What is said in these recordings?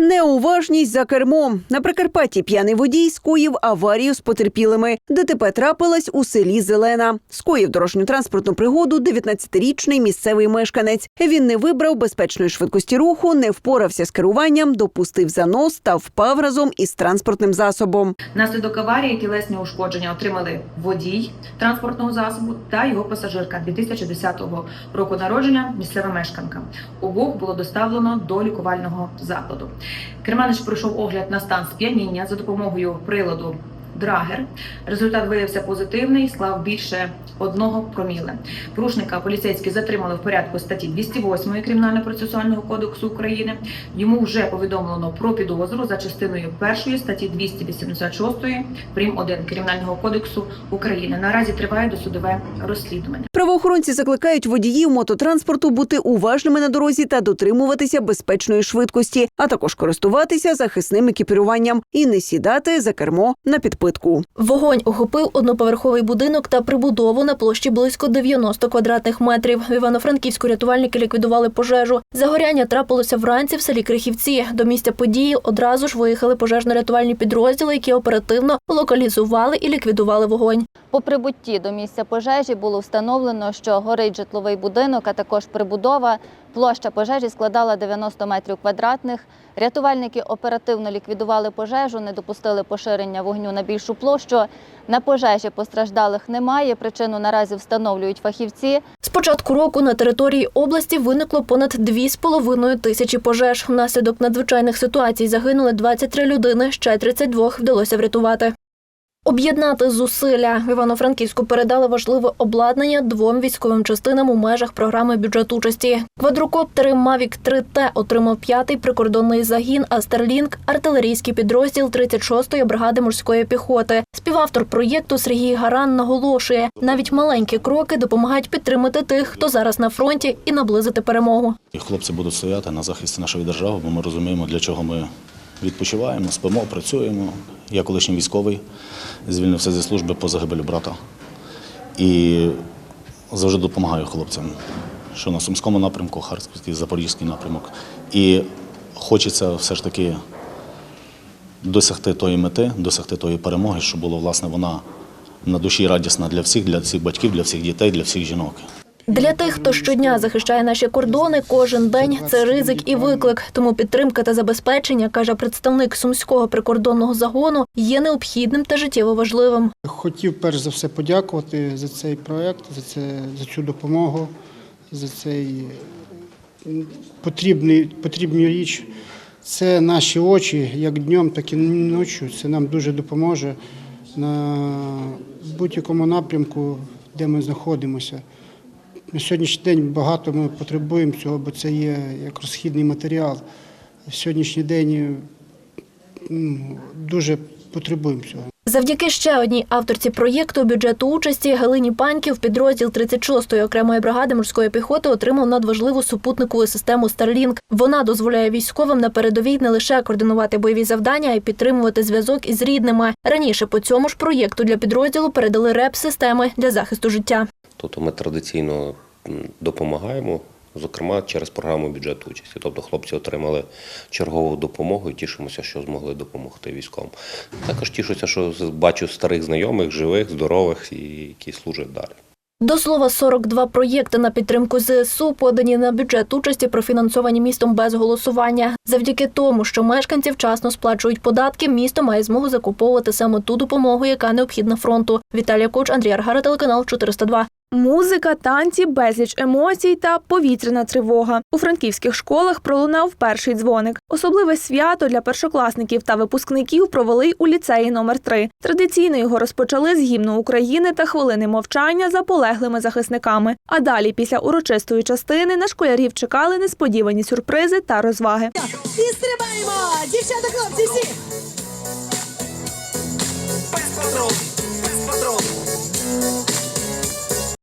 Неуважність за кермом. На Прикарпатті п'яний водій скоїв аварію з потерпілими. ДТП трапилась у селі Зелена. Скоїв дорожньо-транспортну пригоду 19-річний місцевий мешканець. Він не вибрав безпечної швидкості руху, не впорався з керуванням, допустив занос та впав разом із транспортним засобом. Внаслідок аварії тілесні ушкодження отримали водій транспортного засобу та його пасажирка 2010 року народження, місцева мешканка. Обох було доставлено до лікувального закладу. Керманич пройшов огляд на стан сп'яніння за допомогою приладу. Драгер результат виявився позитивний, склав більше одного проміле. Порушника поліцейські затримали в порядку статті 208 Кримінально-процесуального кодексу України. Йому вже повідомлено про підозру за частиною першої статті 286 прим. 1 Кримінального кодексу України. Наразі триває досудове розслідування. Правоохоронці закликають водіїв мототранспорту бути уважними на дорозі та дотримуватися безпечної швидкості, а також користуватися захисним екіпіруванням і не сідати за кермо на підпитку. Вогонь охопив одноповерховий будинок та прибудову на площі близько 90 квадратних метрів. В Івано-Франківську рятувальники ліквідували пожежу. Загоряння трапилося вранці в селі Крихівці. До місця події одразу ж виїхали пожежно-рятувальні підрозділи, які оперативно локалізували і ліквідували вогонь. По прибутті до місця пожежі було встановлено, що горить житловий будинок, а також прибудова. Площа пожежі складала 90 метрів квадратних. Рятувальники оперативно ліквідували пожежу, не допустили поширення вогню на більшу площу. На пожежі постраждалих немає. Причину наразі встановлюють фахівці. З початку року на території області виникло понад 2,5 тисячі пожеж. Внаслідок надзвичайних ситуацій загинули 23 людини, ще 32 вдалося врятувати. Об'єднати зусилля в Івано-Франківську передали важливе обладнання двом військовим частинам у межах програми бюджет участі. Квадрокоптери Mavic 3T отримав п'ятий прикордонний загін, а Starlink – артилерійський підрозділ 36-ї бригади морської піхоти. Співавтор проєкту Сергій Гаран наголошує, навіть маленькі кроки допомагають підтримати тих, хто зараз на фронті, і наблизити перемогу. Хлопці будуть стояти на захисті нашої держави, бо ми розуміємо, для чого ми відпочиваємо, спимо, працюємо. Я колишній військовий, звільнився зі служби по загибелі брата. І завжди допомагаю хлопцям, що на Сумському напрямку, Харківський, Запорізький напрямок. І хочеться все ж таки досягти тої мети, досягти тої перемоги, щоб була власне вона на душі радісна для всіх, для всіх батьків, для всіх дітей, для всіх жінок. Для тих, хто щодня захищає наші кордони, кожен день це ризик і виклик. Тому підтримка та забезпечення, каже представник сумського прикордонного загону, є необхідним та життєво важливим. Хотів перш за все подякувати за цей проєкт, за, це, за цю допомогу, за цей будь потрібну річ. Це наші очі, як днем, так і ночі. Це нам дуже допоможе на будь-якому напрямку, де ми знаходимося. На сьогоднішній день багато ми потребуємо цього, бо це є як розхідний матеріал. В сьогоднішній день дуже потребуємо цього. Завдяки ще одній авторці проєкту бюджету участі Галині Паньків підрозділ 36-ї окремої бригади морської піхоти отримав надважливу супутникову систему Starlink. Вона дозволяє військовим на передовій не лише координувати бойові завдання, а й підтримувати зв'язок із рідними. Раніше по цьому ж проєкту для підрозділу передали реп-системи для захисту життя. Тобто ми традиційно допомагаємо, зокрема через програму бюджету участі. Тобто хлопці отримали чергову допомогу і тішимося, що змогли допомогти військовим. Також тішуся, що бачу старих знайомих, живих, здорових і які служать далі. До слова, 42 проєкти на підтримку ЗСУ подані на бюджет участі, профінансовані містом без голосування. Завдяки тому, що мешканці вчасно сплачують податки, місто має змогу закуповувати саме ту допомогу, яка необхідна фронту. Віталія Коч, Андрій Аргара, телеканал 402. Музика, танці, безліч емоцій та повітряна тривога. У франківських школах пролунав перший дзвоник. Особливе свято для першокласників та випускників провели у ліцеї номер 3 Традиційно його розпочали з гімну України та хвилини мовчання за полеглими захисниками. А далі, після урочистої частини, на школярів чекали несподівані сюрпризи та розваги. І стрибаємо! Дівчата, хлопці, всі!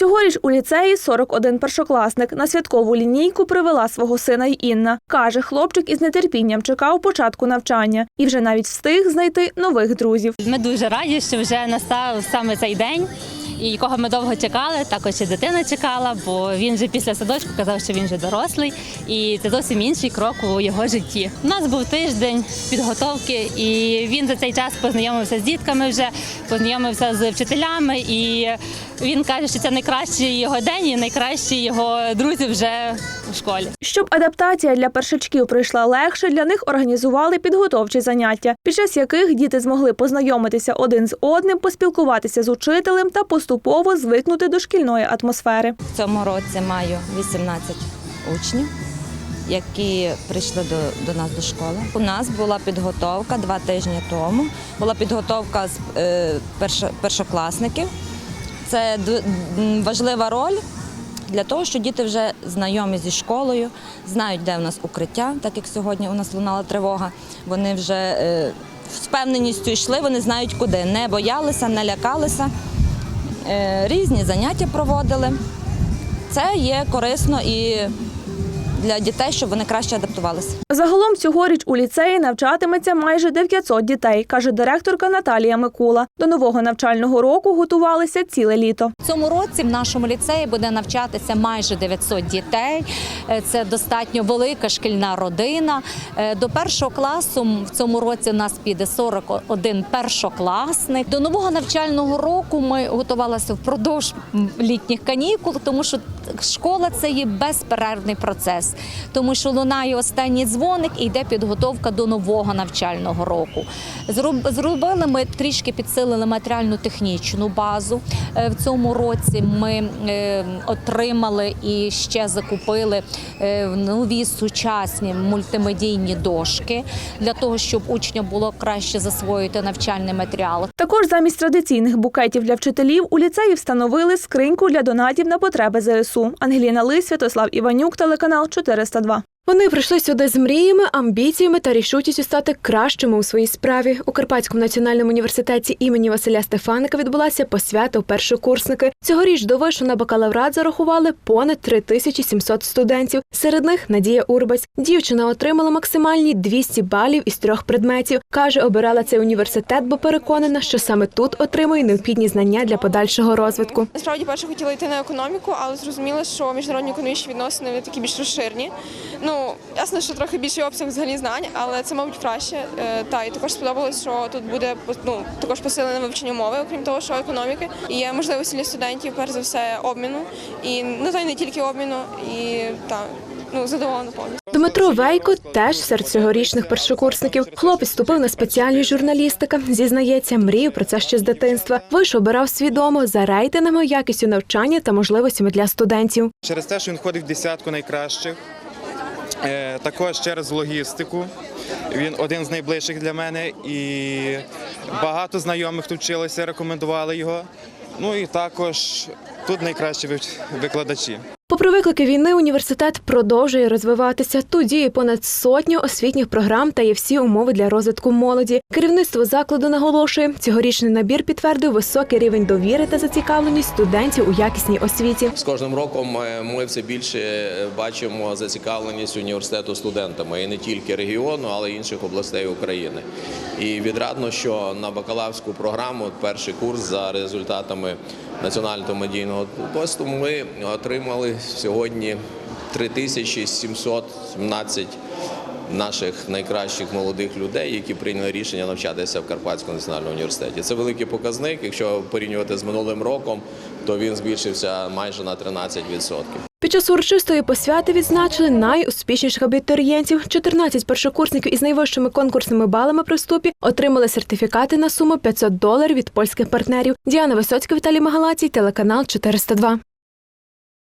Цьогоріч у ліцеї 41 першокласник. На святкову лінійку привела свого сина й Інна. Каже, хлопчик із нетерпінням чекав початку навчання і вже навіть встиг знайти нових друзів. Ми дуже раді, що вже настав саме цей день. І якого ми довго чекали. Також і дитина чекала, бо він вже після садочку казав, що він вже дорослий, і це зовсім інший крок у його житті. У нас був тиждень підготовки, і він за цей час познайомився з дітками вже, познайомився з вчителями, і він каже, що це найкращий його день і найкращі його друзі вже у школі. Щоб адаптація для першачків пройшла легше, для них організували підготовчі заняття, під час яких діти змогли познайомитися один з одним, поспілкуватися з учителем та поступово звикнути до шкільної атмосфери. В цьому році маю 18 учнів, які прийшли до, до нас до школи. У нас була підготовка два тижні тому. Була підготовка з е, першо- першокласників. Це д- важлива роль для того, що діти вже знайомі зі школою, знають, де в нас укриття, так як сьогодні у нас лунала тривога. Вони вже е, з впевненістю йшли, вони знають куди. Не боялися, не лякалися. Е, Різні заняття проводили. Це є корисно і для дітей, щоб вони краще адаптувалися. Загалом цьогоріч у ліцеї навчатиметься майже 900 дітей, каже директорка Наталія Микула. До нового навчального року готувалися ціле літо. В цьому році в нашому ліцеї буде навчатися майже 900 дітей. Е, Це достатньо велика шкільна родина. Е, До першого класу в цьому році у нас піде 41 першокласник. До нового навчального року ми готувалися впродовж літніх канікул, тому що школа це є безперервний процес, тому що лунає останній дзвоник і йде підготовка до нового навчального року. Зроб- Зробили ми трішки підсилили матеріально-технічну базу. Е, В цьому році ми е, отримали і ще закупили е, нові сучасні мультимедійні дошки для того, щоб учням було краще засвоїти навчальний матеріал. Також замість традиційних букетів для вчителів у ліцеї встановили скриньку для донатів на потреби ЗСУ. Ангеліна Лис, Святослав Іванюк, телеканал 402. Вони прийшли сюди з мріями, амбіціями та рішучістю стати кращими у своїй справі. У Карпатському національному університеті імені Василя Стефаника відбулася посвята у першокурсники. Цьогоріч до вишу на бакалаврат зарахували понад 3700 студентів. Серед них Надія Урбась. Дівчина отримала максимальні 200 балів із трьох предметів. каже, обирала цей університет, бо переконана, що саме тут отримує необхідні знання для подальшого розвитку. Насправді перше хотіла йти на економіку, але зрозуміла, що міжнародні економічні відносини вони такі більш розширені. Ну ясно, що трохи більший обсяг взагалі знань, але це, мабуть, краще. Е, Та і також сподобалось, що тут буде ну, також посилене вивчення мови, окрім того, що економіки. І є можливості для студентів, перш за все, обміну. І ну та й не тільки обміну, і так. Ну, задоволена повністю. Дмитро Вейко теж серед цьогорічних першокурсників. Хлопець вступив на спеціальність журналістика. Зізнається, мріяв про це ще з дитинства. Виш обирав свідомо за рейтингами, якістю навчання та можливостями для студентів. Через те, що він входить в десятку найкращих, також через логістику. Він один з найближчих для мене і багато знайомих тут вчилися, рекомендували його. Ну і також тут найкращі викладачі. Попри виклики війни, університет продовжує розвиватися. Тут діє понад сотню освітніх програм та є всі умови для розвитку молоді. Керівництво закладу наголошує, цьогорічний набір підтвердив високий рівень довіри та зацікавленість студентів у якісній освіті. З кожним роком е, ми все більше е, бачимо зацікавленість університету студентами і не тільки регіону, але й інших областей України. І відрадно, що на бакалаврську програму перший курс за результатами національного медійного посту ми отримали сьогодні 3717 наших найкращих молодих людей, які прийняли рішення навчатися в Карпатському національному університеті. Це великий показник. Якщо порівнювати з минулим роком, то він збільшився майже на 13%. Під час урочистої посвяти відзначили найуспішніших абітурієнтів. 14 першокурсників із найвищими конкурсними балами при вступі отримали сертифікати на суму 500 доларів від польських партнерів. Діана Висоцька, Віталій Магалацій, телеканал 402.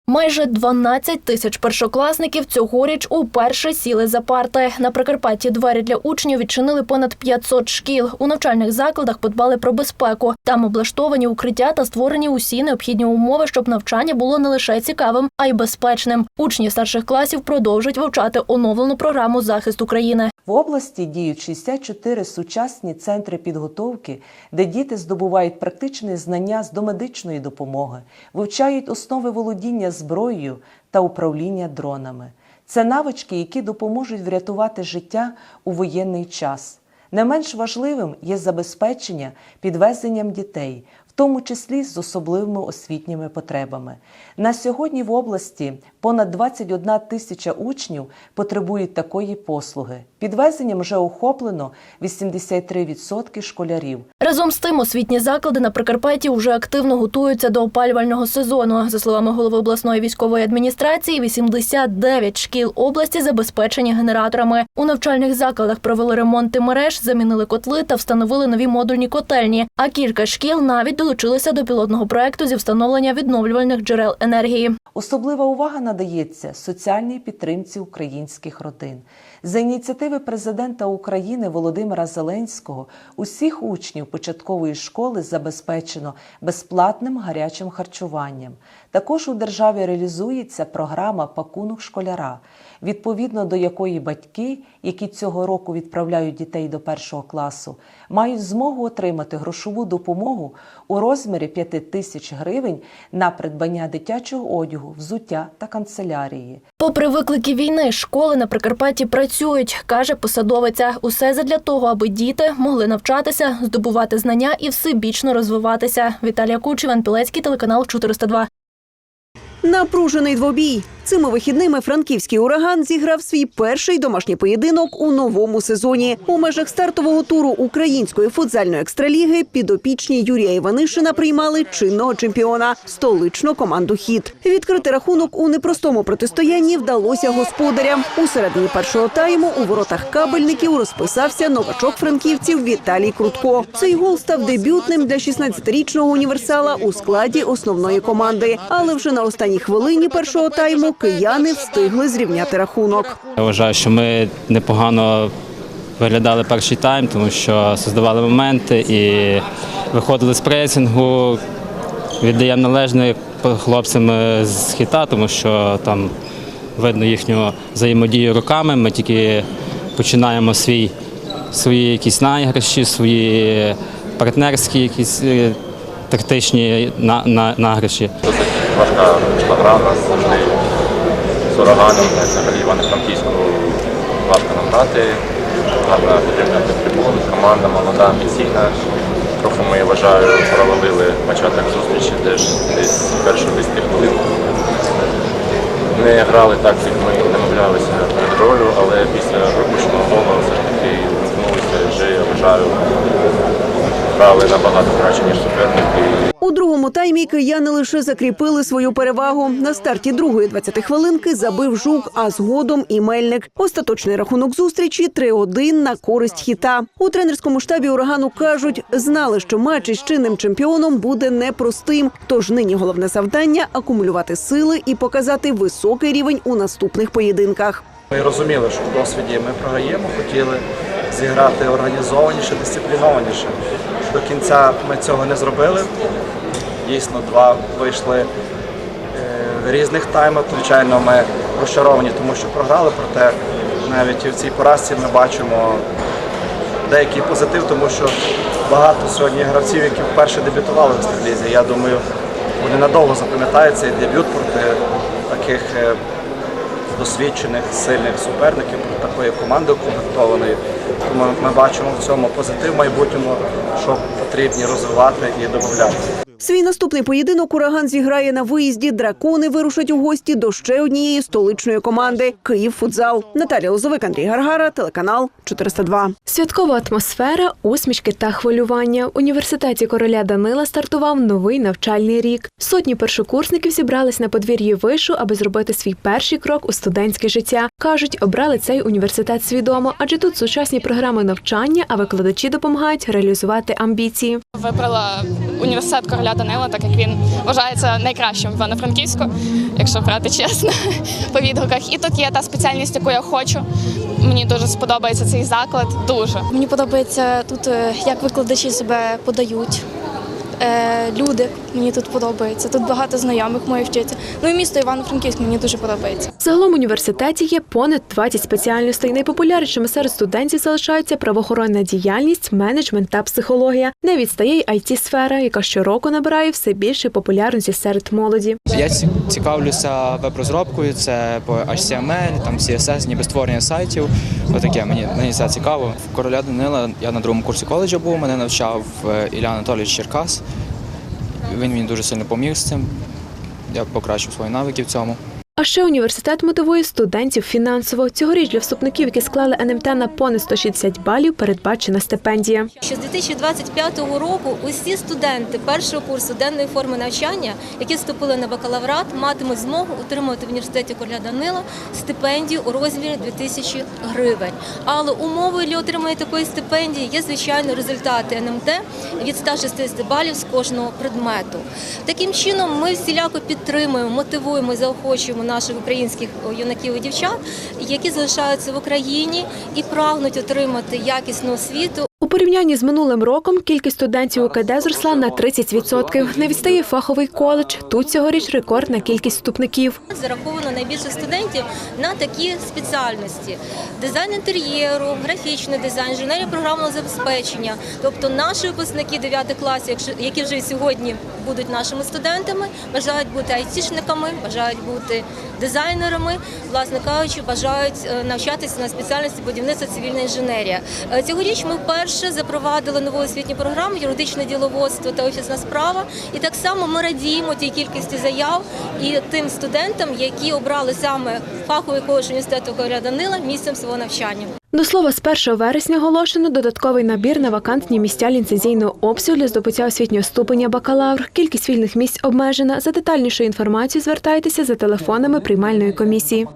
Майже 12 тисяч першокласників цьогоріч уперше сіли за парти. На Прикарпатті двері для учнів відчинили понад 500 шкіл. У навчальних закладах подбали про безпеку. Там облаштовані укриття та створені усі необхідні умови, щоб навчання було не лише цікавим, а й безпечним. Учні старших класів продовжують вивчати оновлену програму захисту країни. В області діють 64 сучасні центри підготовки, де діти здобувають практичні знання з домедичної допомоги, вивчають основи володіння зброєю та управління дронами. Це навички, які допоможуть врятувати життя у воєнний час. Не менш важливим є забезпечення підвезенням дітей. В тому числі з особливими освітніми потребами. На сьогодні в області понад 21 тисяча учнів потребують такої послуги. Підвезенням вже охоплено 83% школярів. Разом з тим, освітні заклади на Прикарпатті вже активно готуються до опалювального сезону. За словами голови обласної військової адміністрації, 89 шкіл області забезпечені генераторами. У навчальних закладах провели ремонти мереж, замінили котли та встановили нові модульні котельні. А кілька шкіл навіть долучилися до пілотного проекту зі встановлення відновлювальних джерел енергії. Особлива увага надається соціальній підтримці українських родин. За ініціативи президента України Володимира Зеленського усіх учнів початкової школи забезпечено безплатним гарячим харчуванням. Також у державі реалізується програма Пакунок школяра, відповідно до якої батьки, які цього року відправляють дітей до першого класу, мають змогу отримати грошову допомогу у розмірі 5 тисяч гривень на придбання дитячого одягу, взуття та канцелярії. Попри виклики війни, школи на Прикарпатті працюють, каже посадовиця. Усе задля того, аби діти могли навчатися, здобувати знання і всебічно розвиватися. Віталія Куч, Іван Пілецький, телеканал 402. Напружений двобій. Цими вихідними франківський ураган зіграв свій перший домашній поєдинок у новому сезоні. У межах стартового туру української футзальної екстраліги підопічні Юрія Іванишина приймали чинного чемпіона столичну команду Хіт. Відкрити рахунок у непростому протистоянні вдалося господарям. У середині першого тайму у воротах кабельників розписався новачок франківців Віталій Крутко. Цей гол став дебютним для 16-річного універсала у складі основної команди. Але вже на останній хвилині першого тайму кияни встигли зрівняти рахунок. Я вважаю, що ми непогано виглядали перший тайм, тому що создавали моменти і виходили з пресингу. Віддаємо належне хлопцям з хіта, тому що там видно їхню взаємодію руками. Ми тільки починаємо свій, свої якісь наіграші, свої партнерські якісь е, тактичні на, на, награші. важка важка гра, нас завжди з ураганом, взагалі Івано-Франківську важко нам грати. Гарна потрібна підтримка, команда молода, амбіційна. Трохи ми вважаю, провалили початок зустрічі десь перші 10 хвилин. Не грали так, як ми домовлялися перед ролю, але після пропущеного голу все ж таки вимкнулися вже я вважаю, грали набагато краще, ніж суперники. У другому таймі кияни лише закріпили свою перевагу. На старті другої 20 хвилинки забив жук, а згодом і мельник. Остаточний рахунок зустрічі 3-1 на користь хіта. У тренерському штабі урагану кажуть, знали, що матч із чинним чемпіоном буде непростим. Тож нині головне завдання акумулювати сили і показати високий рівень у наступних поєдинках. Ми розуміли, що в досвіді ми програємо, хотіли зіграти організованіше, дисциплінованіше. До кінця ми цього не зробили. Дійсно, два вийшли е, в різних таймах. Звичайно, ми розчаровані, тому що програли, проте навіть і в цій поразці ми бачимо деякий позитив, тому що багато сьогодні гравців, які вперше дебютували в Старлізі. Я думаю, вони надовго запам'ятають цей дебют проти таких е, досвідчених, сильних суперників, проти такої команди укомплектованої. Тому ми бачимо в цьому позитив в майбутньому, що потрібні розвивати і додати. Свій наступний поєдинок ураган зіграє на виїзді. Дракони вирушать у гості до ще однієї столичної команди Київ футзал. Наталія Лозовик, Андрій Гаргара, телеканал 402. Святкова атмосфера, усмішки та хвилювання. В університеті короля Данила стартував новий навчальний рік. Сотні першокурсників зібрались на подвір'ї вишу, аби зробити свій перший крок у студентське життя. кажуть, обрали цей університет свідомо, адже тут сучасні програми навчання, а викладачі допомагають реалізувати амбіції. Вибрала університет короля Данила, так як він вважається найкращим в Івано-Франківську, якщо брати чесно, по відгуках. І тут є та спеціальність, яку я хочу. Мені дуже сподобається цей заклад. Дуже Мені подобається тут, е, як викладачі себе подають. Е, Люди мені тут подобається. Тут багато знайомих моїх вчиться. Ну і місто Івано-Франківськ мені дуже подобається. Загалом в університеті є понад 20 спеціальностей. Найпопулярнішими серед студентів залишаються правоохоронна діяльність, менеджмент та психологія. Не відстає й it сфера яка щороку набирає все більше популярності серед молоді. Я цікавлюся веб-розробкою, це по HTML, там CSS, ніби створення сайтів. Отаке мені мені це цікаво. В короля Данила я на другому курсі коледжу був, мене навчав е, Ілля Анатолійович Черкас. Він мені дуже сильно поміг з цим. Я покращив свої навики в цьому. А ще університет мотивує студентів фінансово. Цьогоріч для вступників, які склали НМТ на понад 160 балів, передбачена стипендія. Що з 2025 року усі студенти першого курсу денної форми навчання, які вступили на бакалаврат, матимуть змогу отримувати в університеті Короля Данила стипендію у розмірі 2000 гривень. Але умовою для отримання такої стипендії є звичайно результати НМТ від 160 балів з кожного предмету. Таким чином, ми всіляко підтримуємо, мотивуємо заохочуємо наших українських юнаків і дівчат, які залишаються в Україні і прагнуть отримати якісну освіту. У порівнянні з минулим роком кількість студентів УКД зросла на 30%. Не відстає фаховий коледж. Тут цьогоріч рекордна кількість вступників. Зараховано найбільше студентів на такі спеціальності: дизайн інтер'єру, графічний дизайн, інженерія програмного забезпечення. Тобто наші випускники 9 класів, які вже сьогодні будуть нашими студентами, бажають бути айтішниками, бажають бути дизайнерами, власне кажучи, бажають е, навчатися на спеціальності будівництва цивільна інженерія. Е, Цьогоріч ми вперше запровадили нову освітню програму юридичне діловодство та офісна справа. І так само ми радіємо тій кількості заяв і тим студентам, які обрали саме фаховий коледж університету Короля Данила місцем свого навчання. До слова, з 1 вересня оголошено додатковий набір на вакантні місця ліцензійного обсягу для здобуття освітнього ступеня бакалавр. Кількість вільних місць обмежена. За детальнішою інформацією звертайтеся за телефонами приймальної комісії.